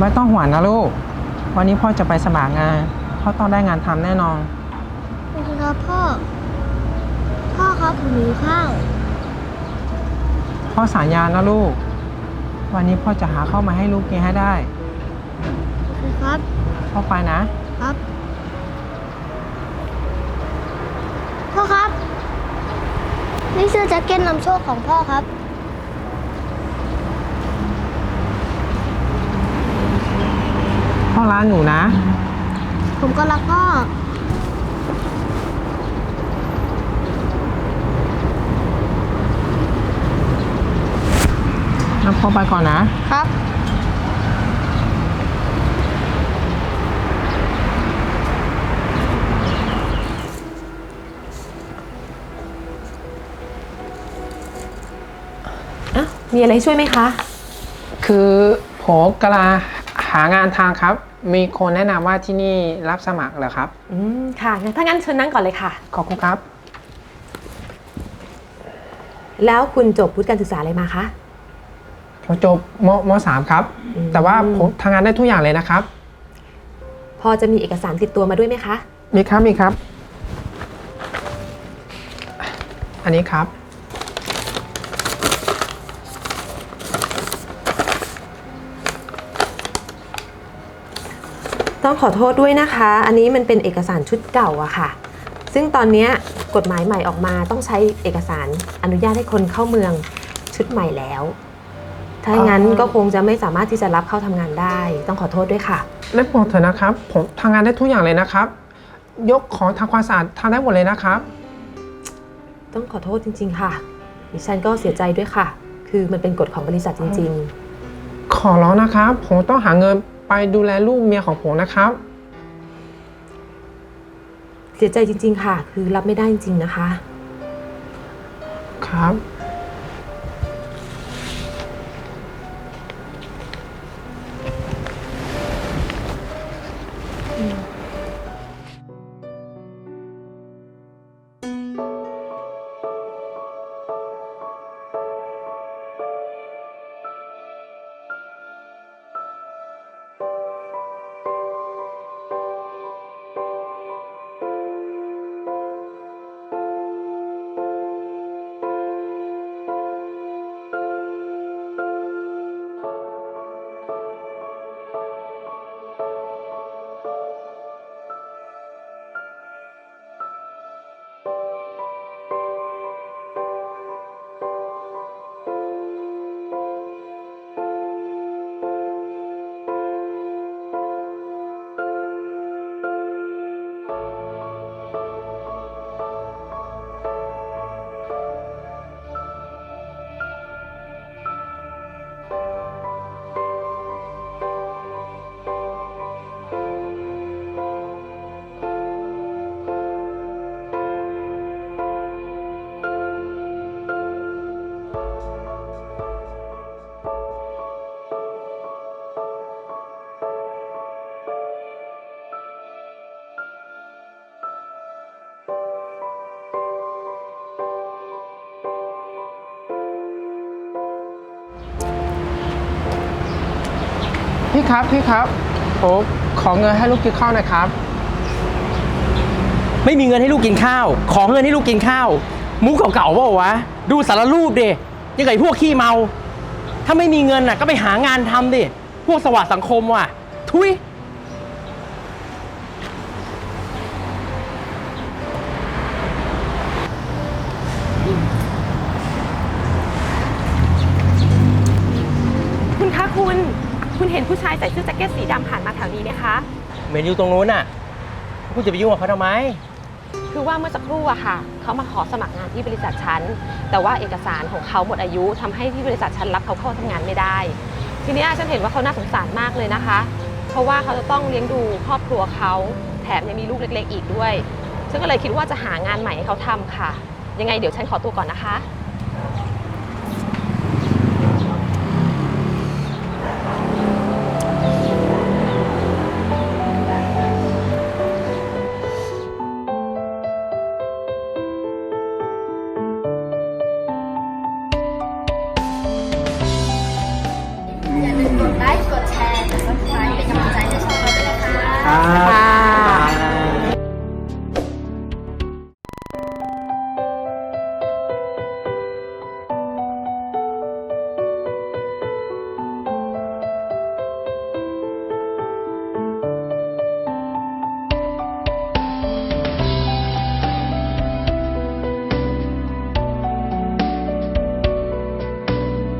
ไม่ต้องห่วงนะลูก วันนี้พ่อจะไปสมัครงาน พ่อต้องได้งานทำแน่นอนโอเคครับพ่อ พ่อครับผมหิวข้าว พ่อสัญญานะลูก วันนี้พ่อจะหาข้าวมาให้ลูกกินให้ได้ โอเคครับ พ่อไปนะ ครับ พ่อครับ นี่เสื้อแจ็คเก็ตนำโชคของพ่อครับ พ่อ ร้านหนูนะ ผมก็รักพ่องั้นพ่อไปก่อนนะ ครับอะมีอะไรให้ช่วยไหมคะ คือผมกำลังหางานทางครับ มีคนแนะนำว่าที่นี่รับสมัครเหรอครับ อืมค่ะงั้นถ้างั้นเชิญนั่งก่อนเลยค่ะ ขอบคุณครับ แล้วคุณจบวุฒิการศึกษาอะไรมาคะ ผมจบมมสามครับ อืม แต่ว่าผมทำงานได้ทุกอย่างเลยนะครับ พอจะมีเอกสารติดตัวมาด้วยไหมคะ มีครับมีครับ อันนี้ครับ ต้องขอโทษด้วยนะคะ อันนี้มันเป็นเอกสารชุดเก่าอะค่ะ ซึ่งตอนเนี้ยกฎหมายใหม่ออกมาต้องใช้เอกสารอนุญาตให้คนเข้าเมืองชุดใหม่แล้วถ้าอย่างนั้นอ๋อก็คงจะไม่สามารถที่จะรับเข้าทำงานได้ ต้องขอโทษด้วยค่ะและบอกเถอะนะครับผมทำงานได้ทุกอย่างเลยนะครับ ยกของทำความสะอาดทำได้หมดเลยนะครับ ต้องขอโทษจริง ๆ ค่ะดิฉันก็เสียใจด้วยค่ะ คือมันเป็นกฎของบริษัทจริง ๆ ขอร้องนะครับ ผมต้องหาเงิน ไปดูแลลูกเมียของผมนะครับ เสียใจจริง ๆ ค่ะ คือรับไม่ได้จริง ๆ นะคะ ครับ พี่ครับพี่ครับผมขอเงินให้ลูกกินข้าวหน่อยครับ ไม่มีเงินให้ลูกกินข้าว ขอเงินให้ลูกกินข้าว มุกเก่าๆเปล่าวะ ดูสารรูปดิยังไงพวกขี้เมา ถ้าไม่มีเงินน่ะก็ไปหางานทำดิ พวกสวัสดสังคมว่ะ ทุย คุณเห็นผู้ชายใส่เสื้อแจ็คเก็ตสีดำผ่านมาแถวนี้ไหมคะ เหม็นอยู่ตรงนู้นน่ะคุณจะไปยุ่งกับเขาทำไม คือว่าเมื่อสักครู่อะค่ะ เขามาขอสมัครงานที่บริษัทฉัน แต่ว่าเอกสารของเขาหมดอายุทำให้ที่บริษัทฉันรับเขาเข้าทำงานไม่ได้ ทีเนี้ยฉันเห็นว่าเขาน่าสงสารมากเลยนะคะ เพราะว่าเขาจะต้องเลี้ยงดูครอบครัวเขา แถมยังมีลูกเล็ก ๆ อีกด้วย ฉันก็เลยคิดว่าจะหางานใหม่ให้เขาทำค่ะ ยังไงเดี๋ยวฉันขอตัวก่อนนะคะ ครับค่ะ